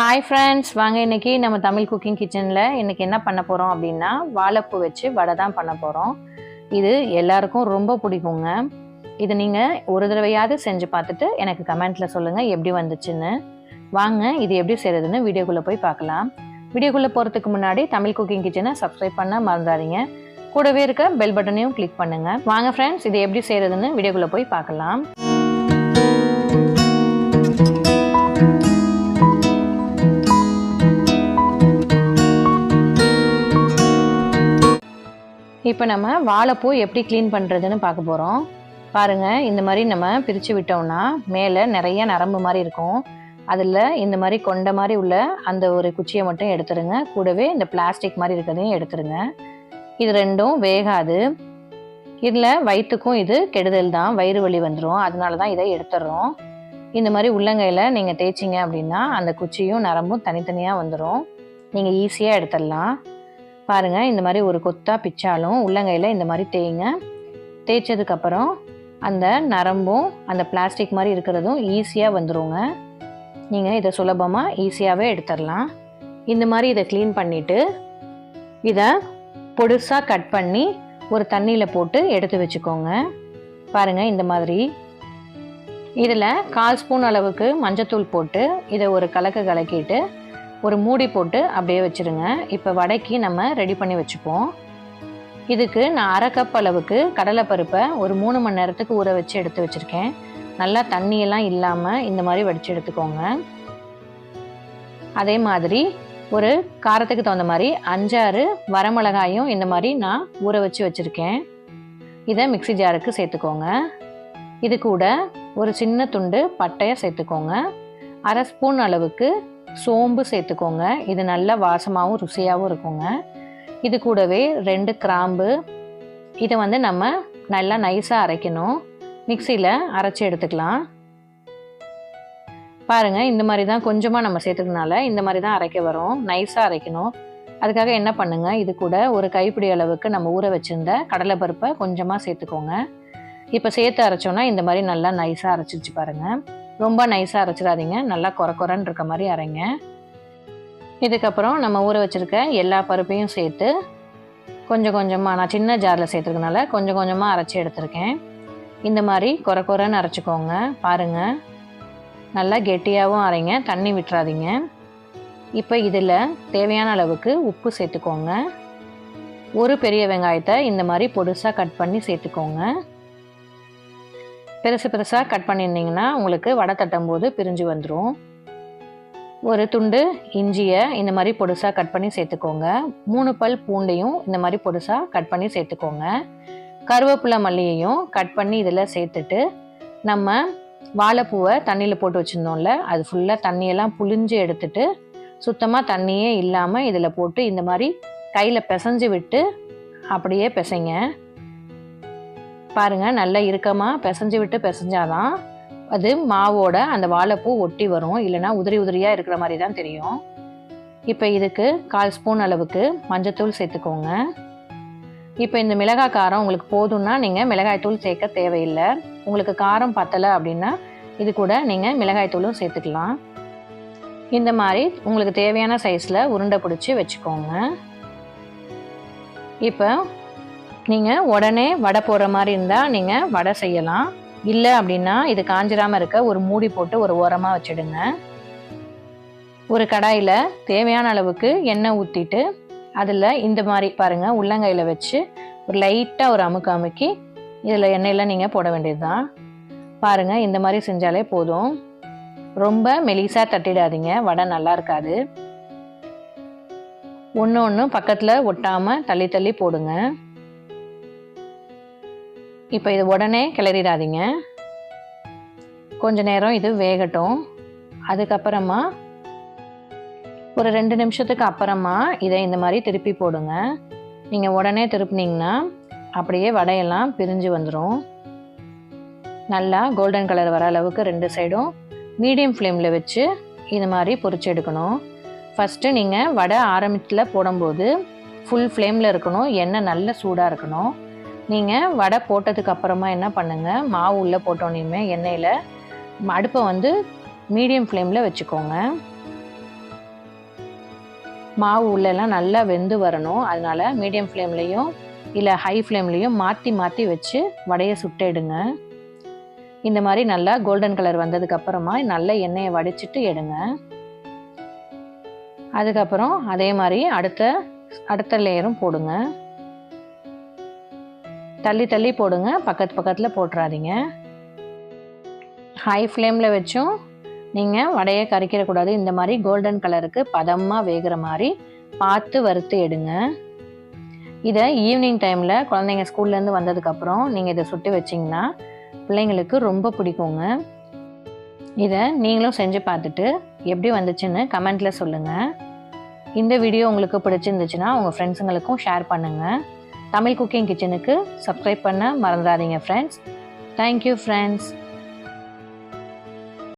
Hi friends வாங்க இன்றைக்கி நம்ம தமிழ் குக்கிங் கிச்சனில் இன்றைக்கி என்ன பண்ண போகிறோம் அப்படின்னா வாழைப்பூ வச்சு வடை தான் பண்ண போகிறோம் இது எல்லாருக்கும் ரொம்ப பிடிக்குங்க. இது நீங்கள் ஒரு தடவையாவது செஞ்சு பார்த்துட்டு எனக்கு கமெண்ட்டில் சொல்லுங்கள் எப்படி வந்துச்சுன்னு. வாங்க இது எப்படி செய்கிறதுன்னு வீடியோக்குள்ளே போய் பார்க்கலாம். வீடியோக்குள்ளே போகிறதுக்கு முன்னாடி தமிழ் குக்கிங் கிச்சனை சப்ஸ்கிரைப் பண்ண மறந்துடாதீங்க. கூடவே இருக்க பெல் பட்டனையும் கிளிக் பண்ணுங்கள் வாங்க ஃப்ரெண்ட்ஸ் இது எப்படி செய்கிறதுன்னு வீடியோக்குள்ளே போய் பார்க்கலாம். இப்போ நம்ம வாழைப்பூ எப்படி க்ளீன் பண்ணுறதுன்னு பார்க்க போகிறோம் பாருங்கள் இந்த மாதிரி நம்ம பிரித்து விட்டோம்னா மேலே நிறைய நரம்பு மாதிரி இருக்கும். அதில் இந்த மாதிரி கொண்ட மாதிரி உள்ள அந்த ஒரு குச்சியை மட்டும் எடுத்துருங்க. கூடவே இந்த பிளாஸ்டிக் மாதிரி இருக்கிறதையும் எடுத்துருங்க. இது ரெண்டும் வேகாது. இதில் வயிற்றுக்கும் இது கெடுதல் தான். வயிறு வலி வந்துடும் அதனால தான் இதை எடுத்துடுறோம். இந்த மாதிரி உள்ளங்கையில் நீங்கள் தேய்ச்சிங்க அப்படின்னா அந்த குச்சியும் நரம்பும் தனித்தனியாக வந்துடும் நீங்கள் ஈஸியாக எடுத்துடலாம். பாருங்கள் இந்த மாதிரி ஒரு கொத்தாக பிச்சாலும் உள்ளங்கையில் இந்த மாதிரி தேய்ங்க. தேய்ச்சதுக்கப்புறம் அந்த நரம்பும் அந்த பிளாஸ்டிக் மாதிரி இருக்கிறதும் ஈஸியாக வந்துருங்க. நீங்கள் இதை சுலபமாக ஈஸியாகவே எடுத்துடலாம். இந்த மாதிரி இதை க்ளீன் பண்ணிவிட்டு இதை பொடுசாக கட் பண்ணி ஒரு தண்ணியில் போட்டு எடுத்து வச்சுக்கோங்க. பாருங்கள் இந்த மாதிரி. இதில் கால் ஸ்பூன் அளவுக்கு மஞ்சத்தூள் போட்டு இதை ஒரு கலக்கு கலக்கிட்டு ஒரு மூடி போட்டு அப்படியே வச்சுருங்க. இப்போ வடைக்கு நம்ம ரெடி பண்ணி வச்சுப்போம். இதுக்கு நான் அரை கப் அளவுக்கு கடலைப்பருப்பை ஒரு மூணு மணி நேரத்துக்கு ஊற வச்சு எடுத்து வச்சுருக்கேன். நல்லா தண்ணியெல்லாம் இல்லாமல் இந்த மாதிரி வடித்து எடுத்துக்கோங்க. அதே மாதிரி ஒரு காரத்துக்கு தகுந்த மாதிரி அஞ்சாறு வரமிளகாயும் இந்த மாதிரி நான் ஊற வச்சு வச்சுருக்கேன். இதை மிக்சி ஜாருக்கு சேர்த்துக்கோங்க. இது கூட ஒரு சின்ன துண்டு பட்டையை சேர்த்துக்கோங்க. அரை ஸ்பூன் அளவுக்கு சோம்பு சேர்த்துக்கோங்க. இது நல்ல வாசமாகவும் ருசியாகவும் இருக்குங்க. இது கூடவே ரெண்டு கிராம்பு. இதை வந்து நம்ம நல்லா நைஸாக அரைக்கணும். மிக்சியில் அரைச்சி எடுத்துக்கலாம். பாருங்கள் இந்த மாதிரி தான் கொஞ்சமாக நம்ம சேர்த்துக்கனால இந்த மாதிரி தான் அரைக்க வரும். நைஸாக அரைக்கணும். அதுக்காக என்ன பண்ணுங்கள் இது கூட ஒரு கைப்பிடி அளவுக்கு நம்ம ஊற வச்சுருந்த கடலைப்பருப்பை கொஞ்சமாக சேர்த்துக்கோங்க. இப்போ சேர்த்து அரைச்சோன்னா இந்த மாதிரி நல்லா நைஸாக அரைச்சிருச்சு பாருங்கள் ரொம்ப நைஸாக அரைச்சிடாதீங்க. நல்லா குறை குறைன்னு இருக்க மாதிரி அரைங்க. இதுக்கப்புறம் நம்ம ஊற வச்சுருக்க எல்லா பருப்பையும் சேர்த்து கொஞ்சம் கொஞ்சமாக நான் சின்ன ஜாரில் சேர்த்துருக்கனால கொஞ்சம் கொஞ்சமாக அரைச்சி எடுத்திருக்கேன். இந்த மாதிரி குறை குறைன்னு அரைச்சிக்கோங்க. பாருங்கள் நல்லா கெட்டியாகவும் அரைங்க. தண்ணி விட்டுறாதீங்க. இப்போ இதில் தேவையான அளவுக்கு உப்பு சேர்த்துக்கோங்க. ஒரு பெரிய வெங்காயத்தை இந்த மாதிரி பொடுசாக கட் பண்ணி சேர்த்துக்கோங்க. பெருசு பெருசாக கட் பண்ணியிருந்தீங்கன்னா உங்களுக்கு வடை தட்டும் போது பிரிஞ்சு வந்துடும் ஒரு துண்டு இஞ்சியை இந்த மாதிரி பொடுசாக கட் பண்ணி சேர்த்துக்கோங்க. மூணு பல் பூண்டையும் இந்த மாதிரி பொடுசாக கட் பண்ணி சேர்த்துக்கோங்க. கருவேப்பிலை மல்லியையும் கட் பண்ணி இதில் சேர்த்துட்டு நம்ம வாழைப்பூவை தண்ணியில் போட்டு வச்சுருந்தோம்ல அது ஃபுல்லாக தண்ணியெல்லாம் புளிஞ்சு எடுத்துட்டு சுத்தமாக தண்ணியே இல்லாமல் இதில் போட்டு இந்த மாதிரி கையில் பிசைஞ்சு விட்டு அப்படியே பிசைங்க. பாருங்கள் நல்லா இறுக்கமாக பிசைஞ்சு விட்டு பிசைஞ்சாதான் அது மாவோட அந்த வாழைப்பூ ஒட்டி வரும். இல்லைனா உதிரி உதிரியாக இருக்கிற மாதிரி தான் தெரியும். இப்போ இதுக்கு கால் ஸ்பூன் அளவுக்கு மஞ்சத்தூள் சேர்த்துக்கோங்க. இப்போ இந்த மிளகாய் காரம் உங்களுக்கு போதும்னா நீங்கள் மிளகாய் தூள் சேர்க்க தேவையில்லை. உங்களுக்கு காரம் பத்தலை அப்படின்னா இது கூட நீங்கள் மிளகாய் தூளும் சேர்த்துக்கலாம். இந்த மாதிரி உங்களுக்கு தேவையான சைஸில் உருண்டை பிடிச்சி வச்சுக்கோங்க. இப்போ நீங்கள் உடனே வடை போடுற மாதிரி இருந்தால் நீங்கள் வடை செய்யலாம். இல்லை அப்படின்னா இது காஞ்சிராமல் இருக்க ஒரு மூடி போட்டு ஒரு ஓரமாக வச்சிடுங்க. ஒரு கடாயில் தேவையான அளவுக்கு எண்ணெய் ஊற்றிட்டு அதில் இந்த மாதிரி பாருங்கள் உள்ளங்கையில் வச்சு ஒரு லைட்டாக ஒரு அமுக்கு அமுக்கி இதில் எண்ணெயில் நீங்கள் போட வேண்டியது தான் பாருங்கள் இந்த மாதிரி செஞ்சாலே போதும். ரொம்ப மெலிசாக தட்டிடாதீங்க வடை நல்லா இருக்காது. ஒன்று ஒன்று பக்கத்தில் ஒட்டாமல் தள்ளி தள்ளி போடுங்க. இப்போ இது உடனே கிளறிடாதீங்க. கொஞ்ச நேரம் இது வேகட்டும். அதுக்கப்புறமா ஒரு ரெண்டு நிமிஷத்துக்கு அப்புறமா இதை இந்த மாதிரி திருப்பி போடுங்க. நீங்கள் உடனே திருப்பினீங்கன்னா அப்படியே வடையெல்லாம் பிரிஞ்சு வந்துடும் நல்லா கோல்டன் கலர் வர அளவுக்கு ரெண்டு சைடும் மீடியம் ஃப்ளேமில் வச்சு இது மாதிரி பொறிச்சு எடுக்கணும். ஃபஸ்ட்டு நீங்கள் வடை ஆரம்பத்தில் போடும்போது ஃபுல் ஃப்ளேமில் இருக்கணும். எண்ணெய் நல்ல சூடாக இருக்கணும். நீங்கள் வடை போட்டதுக்கு அப்புறமா என்ன பண்ணுங்கள் மாவு உள்ளே போட்டோன்னே எண்ணெயில் அடுப்பை வந்து மீடியம் ஃப்ளேமில் வச்சுக்கோங்க. மாவு உள்ளெல்லாம் நல்லா வெந்து வரணும். அதனால மீடியம் ஃப்ளேம்லேயும் இல்லை ஹை ஃப்ளேம்லேயும் மாற்றி மாற்றி வச்சு வடையை சுட்டிடுங்க. இந்த மாதிரி நல்லா கோல்டன் கலர் வந்ததுக்கு அப்புறமா நல்ல எண்ணெயை வடிச்சிட்டு எடுங்க. அதுக்கப்புறம் அதே மாதிரி அடுத்த அடுத்த லேயரும் போடுங்க. தள்ளி தள்ளி போடுங்க. பக்கத்து பக்கத்தில் போட்டுறாதீங்க. ஹை ஃப்ளேமில் வச்சும் நீங்கள் வடையை கறிக்கிடக்கூடாது இந்த மாதிரி கோல்டன் கலருக்கு பதமாக வேகிற மாதிரி பார்த்து வறுத்து எடுங்க. இதை ஈவினிங் டைமில் குழந்தைங்க ஸ்கூல்லேருந்து வந்ததுக்கப்புறம் நீங்கள் இதை சுட்டு வச்சிங்கன்னா பிள்ளைங்களுக்கு ரொம்ப பிடிக்குங்க. இதை நீங்களும் செஞ்சு பார்த்துட்டு எப்படி வந்துச்சுன்னு கமெண்ட்டில் சொல்லுங்கள் இந்த வீடியோ உங்களுக்கு பிடிச்சிருந்துச்சுன்னா உங்கள் ஃப்ரெண்ட்ஸுங்களுக்கும் ஷேர் பண்ணுங்கள் தமிழ் குக்கிங் கிச்சனுக்கு சப்ஸ்கிரைப் பண்ண மறந்துடாதீங்க ஃப்ரெண்ட்ஸ் தேங்க்யூ ஃப்ரெண்ட்ஸ்